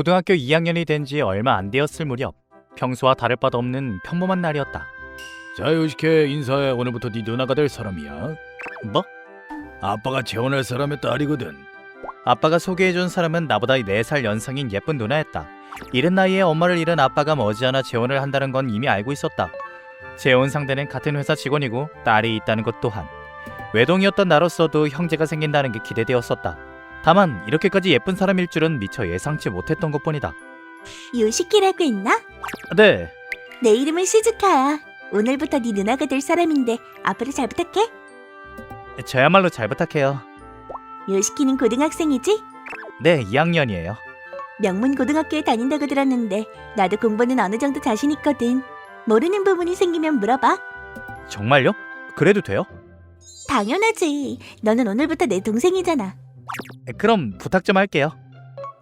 고등학교 2학년이 된 지 얼마 안 되었을 무렵 평소와 다를 바도 없는 평범한 날이었다. 자 요식해 인사해 오늘부터 네 누나가 될 사람이야 뭐? 아빠가 재혼할 사람의 딸이거든 아빠가 소개해준 사람은 나보다 4살 연상인 예쁜 누나였다. 이른 나이에 엄마를 잃은 아빠가 머지않아 재혼을 한다는 건 이미 알고 있었다. 재혼 상대는 같은 회사 직원이고 딸이 있다는 것 또한 외동이었던 나로서도 형제가 생긴다는 게 기대되었었다. 다만 이렇게까지 예쁜 사람일 줄은 미처 예상치 못했던 것뿐이다. 요시키라고 했나? 네, 내 이름은 시즈카야. 오늘부터 네 누나가 될 사람인데 앞으로 잘 부탁해. 저야말로 잘 부탁해요. 요시키는 고등학생이지? 네, 2학년이에요. 명문 고등학교에 다닌다고 들었는데 나도 공부는 어느 정도 자신 있거든. 모르는 부분이 생기면 물어봐. 정말요? 그래도 돼요? 당연하지. 너는 오늘부터 내 동생이잖아. 그럼 부탁 좀 할게요.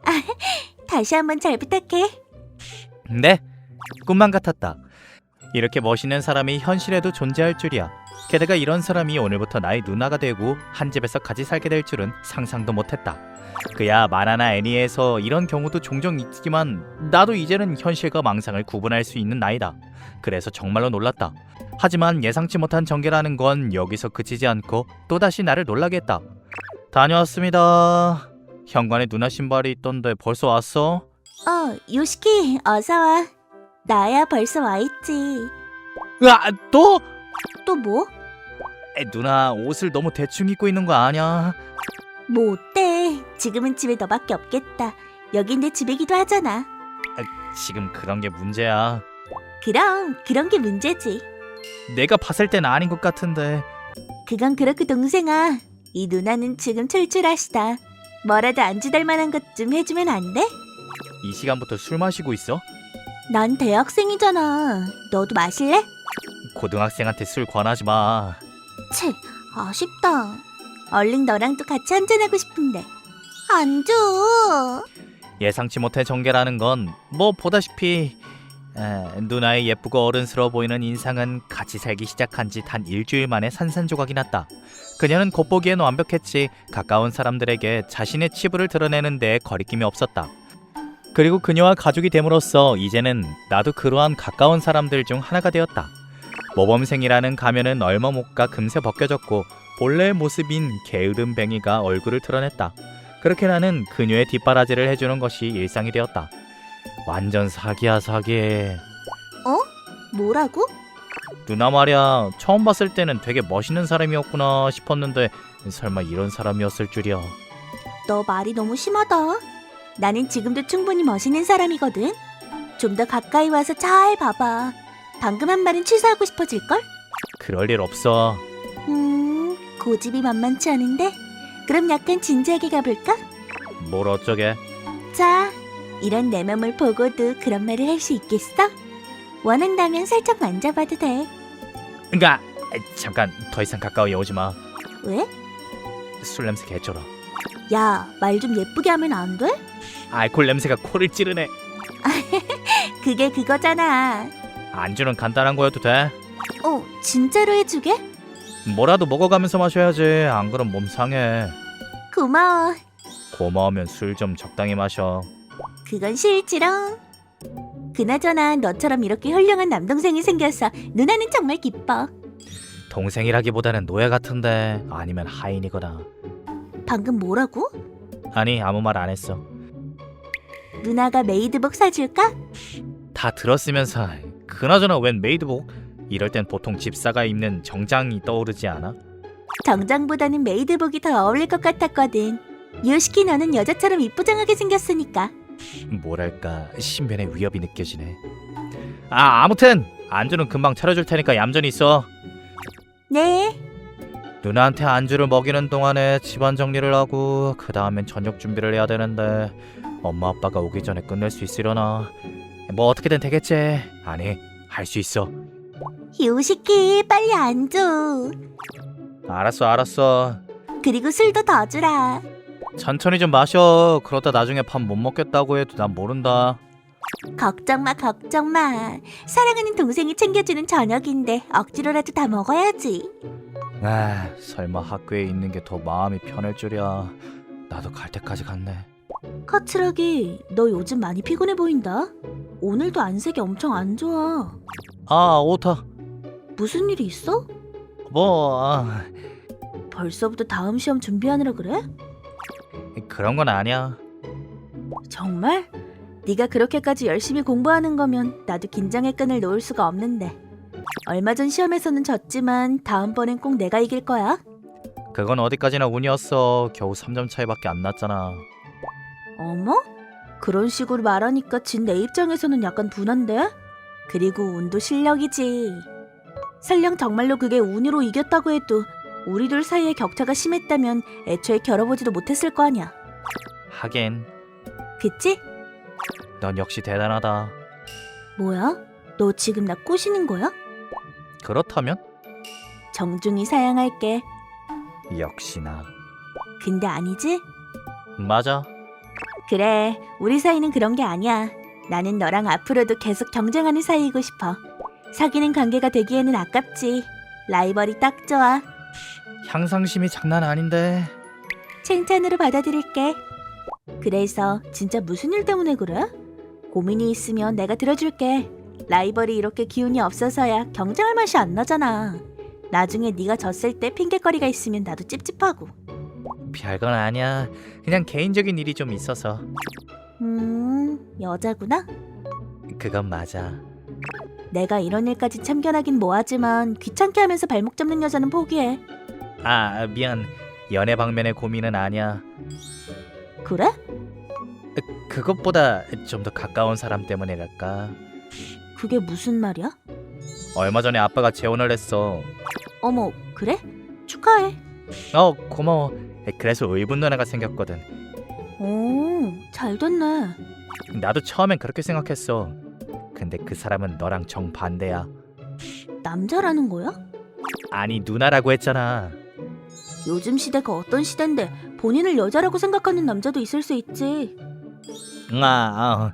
다시 한번 잘 부탁해. 네, 꿈만 같았다. 이렇게 멋있는 사람이 현실에도 존재할 줄이야. 게다가 이런 사람이 오늘부터 나의 누나가 되고 한 집에서 같이 살게 될 줄은 상상도 못했다. 그야 만화나 애니에서 이런 경우도 종종 있지만 나도 이제는 현실과 망상을 구분할 수 있는 나이다. 그래서 정말로 놀랐다. 하지만 예상치 못한 전개라는 건 여기서 그치지 않고 또다시 나를 놀라게 했다. 다녀왔습니다. 현관에 누나 신발이 있던데 벌써 왔어? 어, 요시키, 어서 와. 나야 벌써 와 있지. 아, 또? 또 뭐? 에, 누나 옷을 너무 대충 입고 있는 거 아냐? 뭐 어때? 지금은 집에 너밖에 없겠다. 여긴 내 집이기도 하잖아. 지금 그런 게 문제야. 그럼 그런 게 문제지. 내가 봤을 땐 아닌 것 같은데. 그건 그렇고 동생아. 이 누나는 지금 출출하시다. 뭐라도 안주될 만한 것 좀 해주면 안 돼? 이 시간부터 술 마시고 있어? 난 대학생이잖아. 너도 마실래? 고등학생한테 술 권하지 마. 채, 아쉽다. 얼른 너랑도 같이 한잔하고 싶은데. 안 줘. 예상치 못해 전개라는 건 뭐 보다시피 에, 누나의 예쁘고 어른스러워 보이는 인상은 같이 살기 시작한 지 단 일주일 만에 산산조각이 났다. 그녀는 겉보기엔 완벽했지 가까운 사람들에게 자신의 치부를 드러내는 데 거리낌이 없었다. 그리고 그녀와 가족이 됨으로써 이제는 나도 그러한 가까운 사람들 중 하나가 되었다. 모범생이라는 가면은 얼마 못 가 금세 벗겨졌고 본래의 모습인 게으름뱅이가 얼굴을 드러냈다. 그렇게 나는 그녀의 뒷바라지를 해주는 것이 일상이 되었다. 완전 사기야 사기. 뭐라고? 누나 말이야 처음 봤을 때는 되게 멋있는 사람이었구나 싶었는데 설마 이런 사람이었을 줄이야. 너 말이 너무 심하다. 나는 지금도 충분히 멋있는 사람이거든. 좀 더 가까이 와서 잘 봐봐. 방금 한 말은 취소하고 싶어질걸? 그럴 일 없어. 음, 고집이 만만치 않은데? 그럼 약간 진지하게 가볼까? 뭘 어쩌게? 자, 이런 내 맘을 보고도 그런 말을 할 수 있겠어? 원한다면 살짝 만져봐도 돼. 그니까 잠깐 더 이상 가까이 오지 마. 왜? 술 냄새 개쩔어. 야, 말 좀 예쁘게 하면 안 돼? 알코올 냄새가 코를 찌르네. 그게 그거잖아. 안주는 간단한 거여도 돼. 어, 진짜로 해주게? 뭐라도 먹어가면서 마셔야지. 안 그럼 몸 상해. 고마워. 고마우면 술 좀 적당히 마셔. 그건 싫지롱. 그나저나 너처럼 이렇게 훌륭한 남동생이 생겨서 누나는 정말 기뻐. 동생이라기보다는 노예 같은데 아니면 하인이거나. 방금 뭐라고? 아니 아무 말 안 했어. 누나가 메이드복 사줄까? 다 들었으면서 그나저나 웬 메이드복? 이럴 땐 보통 집사가 입는 정장이 떠오르지 않아? 정장보다는 메이드복이 더 어울릴 것 같았거든. 요시키 너는 여자처럼 이쁘장하게 생겼으니까. 뭐랄까 신변의 위협이 느껴지네. 아 아무튼 안주는 금방 차려줄 테니까 얌전히 있어. 네, 누나한테 안주를 먹이는 동안에 집안 정리를 하고 그 다음엔 저녁 준비를 해야 되는데 엄마 아빠가 오기 전에 끝낼 수 있으려나? 뭐 어떻게든 되겠지. 아니 할 수 있어. 요시키 빨리 앉아. 알았어 알았어. 그리고 술도 더 주라. 천천히 좀 마셔. 그러다 나중에 밥 못 먹겠다고 해도 난 모른다. 걱정 마, 걱정 마. 사랑하는 동생이 챙겨주는 저녁인데 억지로라도 다 먹어야지. 아 설마 학교에 있는 게 더 마음이 편할 줄이야. 나도 갈 때까지 갔네. 카츠라기, 너 요즘 많이 피곤해 보인다. 오늘도 안색이 엄청 안 좋아. 아 오타 무슨 일이 있어? 뭐 아, 벌써부터 다음 시험 준비하느라 그래? 그런 건 아니야 정말? 네가 그렇게까지 열심히 공부하는 거면 나도 긴장의 끈을 놓을 수가 없는데. 얼마 전 시험에서는 졌지만 다음번엔 꼭 내가 이길 거야. 그건 어디까지나 운이었어 겨우 3점 차이밖에 안 났잖아 어머? 그런 식으로 말하니까 진 내 입장에서는 약간 분한데? 그리고 운도 실력이지. 설령 정말로 그게 운으로 이겼다고 해도 우리 둘 사이의 격차가 심했다면 애초에 겨뤄보지도 못했을 거 아니야. 하긴 그치? 넌 역시 대단하다 뭐야? 너 지금 나 꼬시는 거야? 그렇다면 정중히 사양할게. 역시나 근데 아니지? 맞아 그래, 우리 사이는 그런 게 아니야. 나는 너랑 앞으로도 계속 경쟁하는 사이이고 싶어. 사귀는 관계가 되기에는 아깝지. 라이벌이 딱 좋아. 향상심이 장난 아닌데 칭찬으로 받아들일게. 그래서 진짜 무슨 일 때문에 그래? 고민이 있으면 내가 들어줄게. 라이벌이 이렇게 기운이 없어서야 경쟁할 맛이 안 나잖아. 나중에 네가 졌을 때 핑계거리가 있으면 나도 찝찝하고. 별건 아니야 그냥 개인적인 일이 좀 있어서 음, 여자구나? 그건 맞아 내가 이런 일까지 참견하긴 뭐하지만 귀찮게 하면서 발목 잡는 여자는 포기해. 아 미안 연애 방면의 고민은 아니야 그래? 그것보다 좀 더 가까운 사람 때문에랄까 그게 무슨 말이야? 얼마 전에 아빠가 재혼을 했어 어머, 그래? 축하해. 어 고마워 그래서 의붓 누나가 생겼거든 오, 잘 됐네. 나도 처음엔 그렇게 생각했어 근데 그 사람은 너랑 정반대야 남자라는 거야? 아니 누나라고 했잖아 요즘 시대가 어떤 시대인데 본인을 여자라고 생각하는 남자도 있을 수 있지. 아, 아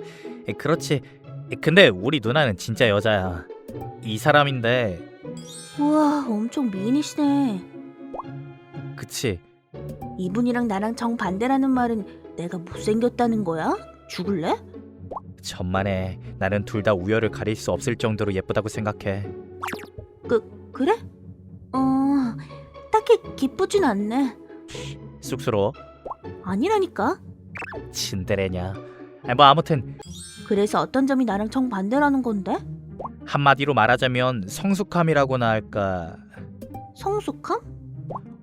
그렇지 근데 우리 누나는 진짜 여자야 이 사람인데 우와, 엄청 미인이시네. 그치 이분이랑 나랑 정반대라는 말은 내가 못생겼다는 거야? 죽을래? 천만에 나는 둘 다 우열을 가릴 수 없을 정도로 예쁘다고 생각해 그, 그래? 어, 딱히 기쁘진 않네. 쑥스러워 아니라니까. 친데레냐 아, 뭐 아무튼 그래서 어떤 점이 나랑 정 반대라는 건데? 한마디로 말하자면 성숙함이라고나 할까 성숙함?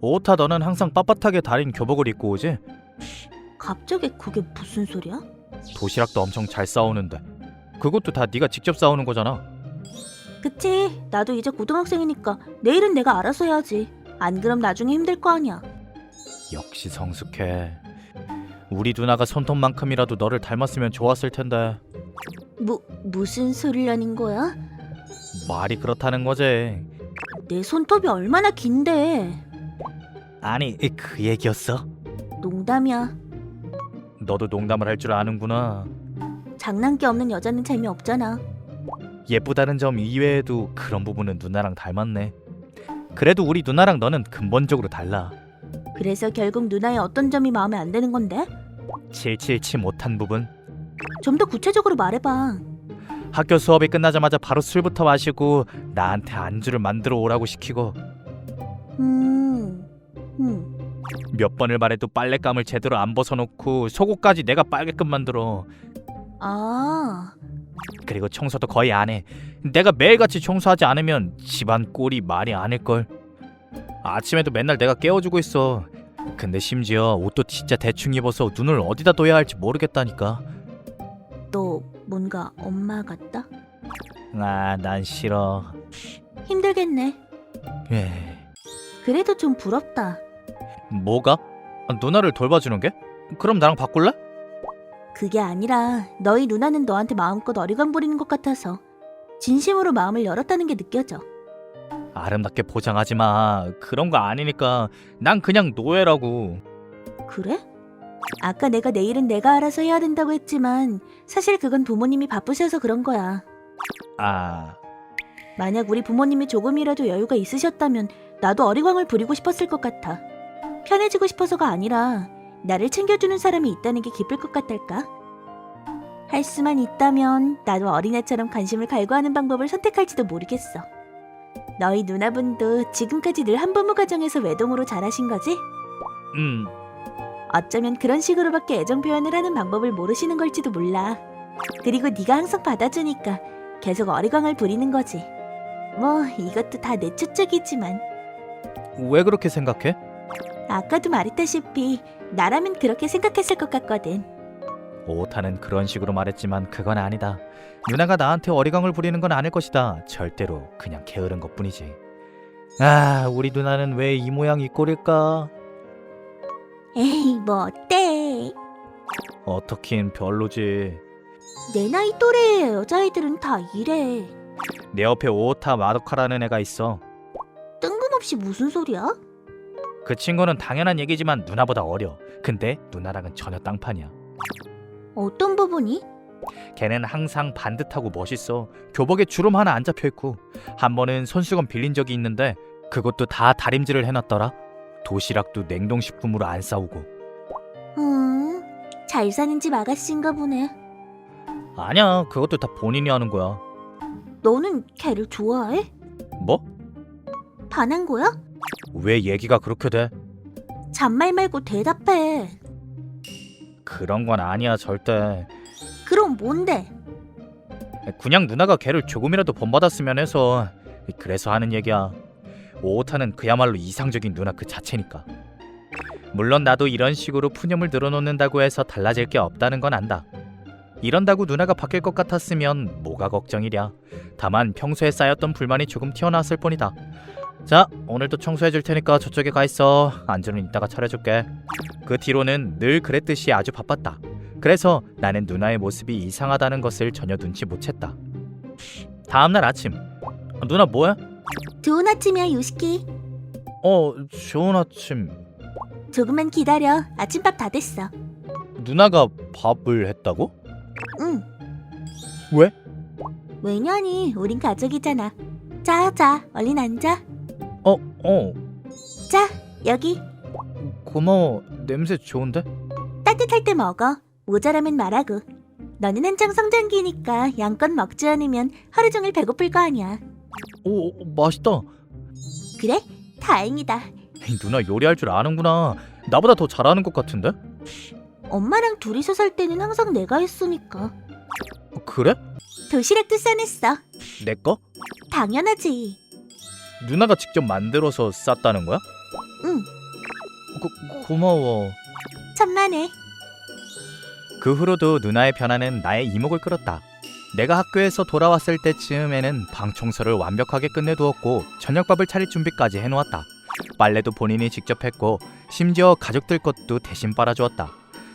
오타 너는 항상 빳빳하게 달인 교복을 입고 오지? 갑자기 그게 무슨 소리야? 도시락도 엄청 잘 싸우는데 그것도 다 네가 직접 싸우는 거잖아 그치, 나도 이제 고등학생이니까 내일은 내가 알아서 해야지. 안 그럼 나중에 힘들 거 아니야. 역시 성숙해 우리 누나가 손톱만큼이라도 너를 닮았으면 좋았을 텐데 무, 무슨 소리라는 거야? 말이 그렇다는 거지 내 손톱이 얼마나 긴데. 아니 그 얘기였어? 농담이야. 너도 농담을 할 줄 아는구나 장난기 없는 여자는 재미없잖아. 예쁘다는 점 이외에도 그런 부분은 누나랑 닮았네 그래도 우리 누나랑 너는 근본적으로 달라 그래서 결국 누나의 어떤 점이 마음에 안 드는 건데? 칠칠치 못한 부분 좀 더 구체적으로 말해봐. 학교 수업이 끝나자마자 바로 술부터 마시고 나한테 안주를 만들어 오라고 시키고 음, 음. 몇 번을 말해도 빨랫감을 제대로 안 벗어놓고 속옷까지 내가 빨게끔 만들어 아, 그리고 청소도 거의 안 해. 내가 매일같이 청소하지 않으면 집안 꼴이 말이 아닐걸. 아침에도 맨날 내가 깨워주고 있어. 근데 심지어 옷도 진짜 대충 입어서 눈을 어디다 둬야 할지 모르겠다니까. 너 뭔가 엄마 같다? 아, 난 싫어. 힘들겠네. 에, 그래도 좀 부럽다. 뭐가? 아, 누나를 돌봐주는 게? 그럼 나랑 바꿀래? 그게 아니라 너희 누나는 너한테 마음껏 어리광 부리는 것 같아서 진심으로 마음을 열었다는 게 느껴져. 아름답게 포장하지 마. 그런 거 아니니까 난 그냥 노예라고. 그래? 아까 내가 내일은 내가 알아서 해야 된다고 했지만 사실 그건 부모님이 바쁘셔서 그런 거야. 아, 만약 우리 부모님이 조금이라도 여유가 있으셨다면 나도 어리광을 부리고 싶었을 것 같아. 편해지고 싶어서가 아니라 나를 챙겨주는 사람이 있다는 게 기쁠 것 같달까? 할 수만 있다면 나도 어린애처럼 관심을 갈구하는 방법을 선택할지도 모르겠어. 너희 누나분도 지금까지 늘 한부모 가정에서 외동으로 자라신 거지? 음, 어쩌면 그런 식으로밖에 애정 표현을 하는 방법을 모르시는 걸지도 몰라. 그리고 네가 항상 받아주니까 계속 어리광을 부리는 거지. 뭐 이것도 다 내 추측이지만 왜 그렇게 생각해? 아까도 말했다시피 나라면 그렇게 생각했을 것 같거든. 오타는 그런 식으로 말했지만 그건 아니다. 누나가 나한테 어리광을 부리는 건 아닐 것이다. 절대로 그냥 게으른 것뿐이지. 아, 우리 누나는 왜 이 모양 이 꼴일까? 에이 뭐 어때? 어떻긴 별로지. 내 나이 또래의 여자애들은 다 이래. 내 옆에 오타 마도카라는 애가 있어. 뜬금없이 무슨 소리야? 그 친구는 당연한 얘기지만 누나보다 어려. 근데 누나랑은 전혀 땅판이야. 어떤 부분이? 걔는 항상 반듯하고 멋있어. 교복에 주름 하나 안 잡혀 있고 한 번은 손수건 빌린 적이 있는데 그것도 다 다림질을 해놨더라. 도시락도 냉동식품으로 안 싸우고. 음, 잘 사는 집 아가씨인가 보네. 아니야, 그것도 다 본인이 하는 거야. 너는 걔를 좋아해? 뭐? 반한 거야? 왜 얘기가 그렇게 돼? 잔말 말고 대답해. 그런 건 아니야, 절대. 그럼 뭔데? 그냥 누나가 걔를 조금이라도 본받았으면 해서 그래서 하는 얘기야. 오타는 그야말로 이상적인 누나 그 자체니까. 물론 나도 이런 식으로 푸념을 늘어놓는다고 해서 달라질 게 없다는 건 안다. 이런다고 누나가 바뀔 것 같았으면 뭐가 걱정이랴. 다만 평소에 쌓였던 불만이 조금 튀어나왔을 뿐이다. 자, 오늘도 청소해 줄 테니까 저쪽에 가 있어. 안주는 이따가 차려줄게. 그 뒤로는 늘 그랬듯이 아주 바빴다. 그래서 나는 누나의 모습이 이상하다는 것을 전혀 눈치 못 챘다. 다음 날 아침. 어, 누나 뭐해? 좋은 아침이야, 요시키. 어, 좋은 아침. 조금만 기다려. 아침밥 다 됐어. 누나가 밥을 했다고? 응. 왜? 왜냐니? 우린 가족이잖아. 자, 자, 얼른 앉아. 어, 어. 자, 여기. 고마워. 냄새 좋은데? 따뜻할 때 먹어. 모자라면 말하고. 너는 한창 성장기니까 양껏 먹지 않으면 하루 종일 배고플 거 아니야. 오, 오, 맛있다. 그래? 다행이다. 에이, 누나 요리할 줄 아는구나. 나보다 더 잘하는 것 같은데? 엄마랑 둘이서 살 때는 항상 내가 했으니까. 어, 그래? 도시락도 싸냈어. 내 거? 당연하지. 누나가 직접 만들어서 쌌다는 거야? 응, 고, 고마워. 천만에. 그 후로도 누나의 변화는 나의 이목을 끌었다. 내가 학교에서 돌아왔을 때쯤에는 방 청소를 완벽하게 끝내두었고 저녁밥을 차릴 준비까지 해놓았다. 빨래도 본인이 직접 했고 심지어 가족들 것도 대신 빨아주었다.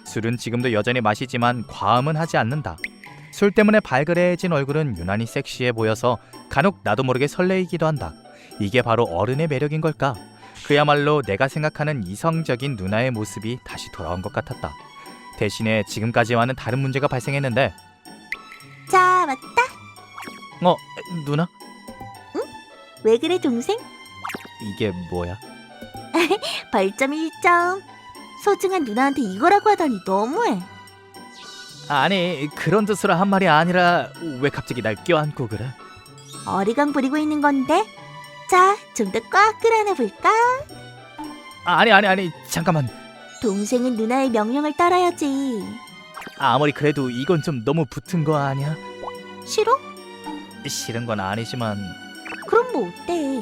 술은 지금도 여전히 마시지만 과음은 하지 않는다. 술 때문에 발그레해진 얼굴은 유난히 섹시해 보여서 간혹 나도 모르게 설레이기도 한다. 이게 바로 어른의 매력인 걸까? 그야말로 내가 생각하는 이성적인 누나의 모습이 다시 돌아온 것 같았다. 대신에 지금까지와는 다른 문제가 발생했는데 자, 맞다. 어 누나 왜 그래, 동생? 이게 뭐야 벌점 1점. 소중한 누나한테 이거라고 하다니 너무해. 아니 그런 뜻으로 한 말이 아니라 왜 갑자기 날 껴안고 그래 어리광 부리고 있는 건데. 자, 좀 더 꽉 끌어내볼까? 아니 아니 아니 잠깐만 동생은 누나의 명령을 따라야지. 아무리 그래도 이건 좀 너무 붙은 거 아니야 싫어? 싫은 건 아니지만 그럼 뭐 어때?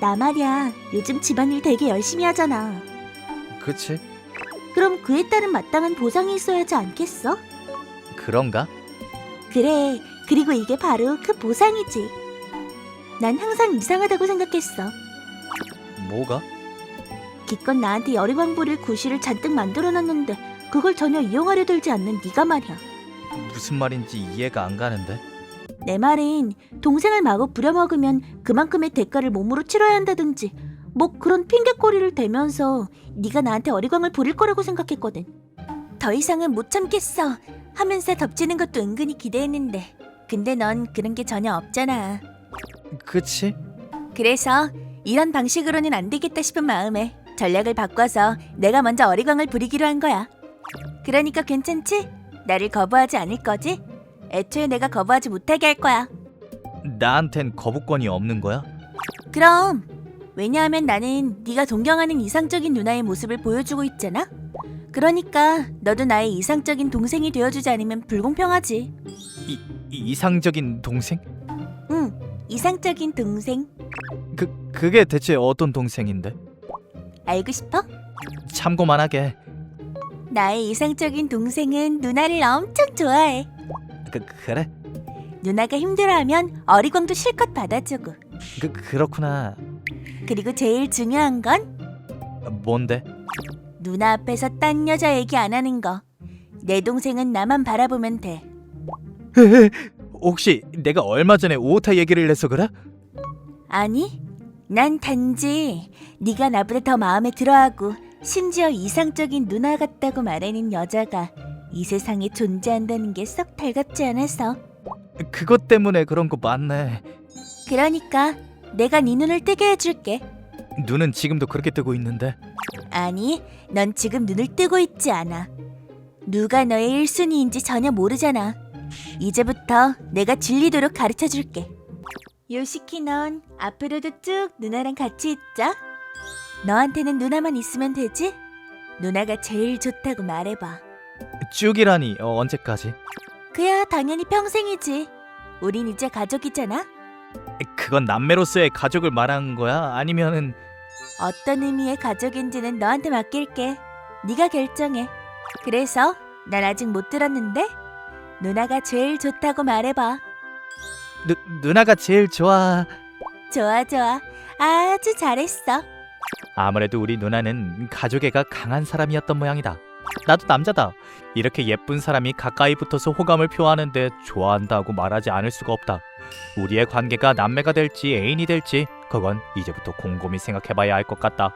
나 말이야, 요즘 집안일 되게 열심히 하잖아. 그치 그럼 그에 따른 마땅한 보상이 있어야지 않겠어? 그런가 그래, 그리고 이게 바로 그 보상이지. 난 항상 이상하다고 생각했어. 뭐가 기껏 나한테 열의광부를 구실을 잔뜩 만들어 놨는데 그걸 전혀 이용하려 들지 않는 네가 말이야. 무슨 말인지 이해가 안 가는데 내 말은 동생을 마구 부려먹으면 그만큼의 대가를 몸으로 치러야 한다든지 뭐 그런 핑계거리를 대면서 네가 나한테 어리광을 부릴 거라고 생각했거든. 더 이상은 못 참겠어 하면서 덮치는 것도 은근히 기대했는데 근데 넌 그런 게 전혀 없잖아. 그치 그래서 이런 방식으로는 안 되겠다 싶은 마음에 전략을 바꿔서 내가 먼저 어리광을 부리기로 한 거야. 그러니까 괜찮지? 나를 거부하지 않을 거지? 애초에 내가 거부하지 못하게 할 거야. 나한텐 거부권이 없는 거야? 그럼 왜냐하면 나는 네가 동경하는 이상적인 누나의 모습을 보여주고 있잖아. 그러니까 너도 나의 이상적인 동생이 되어주지 않으면 불공평하지. 이, 이상적인 동생? 응, 이상적인 동생 그 그게 대체 어떤 동생인데? 알고 싶어? 참고만 하게. 나의 이상적인 동생은 누나를 엄청 좋아해. 그 그래? 누나가 힘들어하면 어리광도 실컷 받아주고. 그 그렇구나. 그리고 제일 중요한 건 뭔데? 누나 앞에서 딴 여자 얘기 안 하는 거. 내 동생은 나만 바라보면 돼. 혹시 내가 얼마 전에 오타 얘기를 해서 그래? 아니, 난 단지 네가 나보다 더 마음에 들어하고 심지어 이상적인 누나 같다고 말하는 여자가 이 세상에 존재한다는 게 썩 달갑지 않아서. 그것 때문에 그런 거 맞네. 그러니까 내가 네 눈을 뜨게 해줄게. 눈은 지금도 그렇게 뜨고 있는데. 아니, 넌 지금 눈을 뜨고 있지 않아. 누가 너의 1순위인지 전혀 모르잖아. 이제부터 내가 질리도록 가르쳐 줄게. 요시키 넌 앞으로도 쭉 누나랑 같이 있자. 너한테는 누나만 있으면 되지? 누나가 제일 좋다고 말해봐. 쭉이라니 어, 언제까지? 그야 당연히 평생이지. 우린 이제 가족이잖아. 그건 남매로서의 가족을 말하는 거야? 아니면은 어떤 의미의 가족인지는 너한테 맡길게. 네가 결정해. 그래서 난 아직 못 들었는데 누나가 제일 좋다고 말해봐. 누, 누나가 제일 좋아. 좋아 좋아. 아주 잘했어. 아무래도 우리 누나는 가족애가 강한 사람이었던 모양이다. 나도 남자다. 이렇게 예쁜 사람이 가까이 붙어서 호감을 표하는데 좋아한다고 말하지 않을 수가 없다. 우리의 관계가 남매가 될지 애인이 될지 그건 이제부터 곰곰이 생각해봐야 할 것 같다.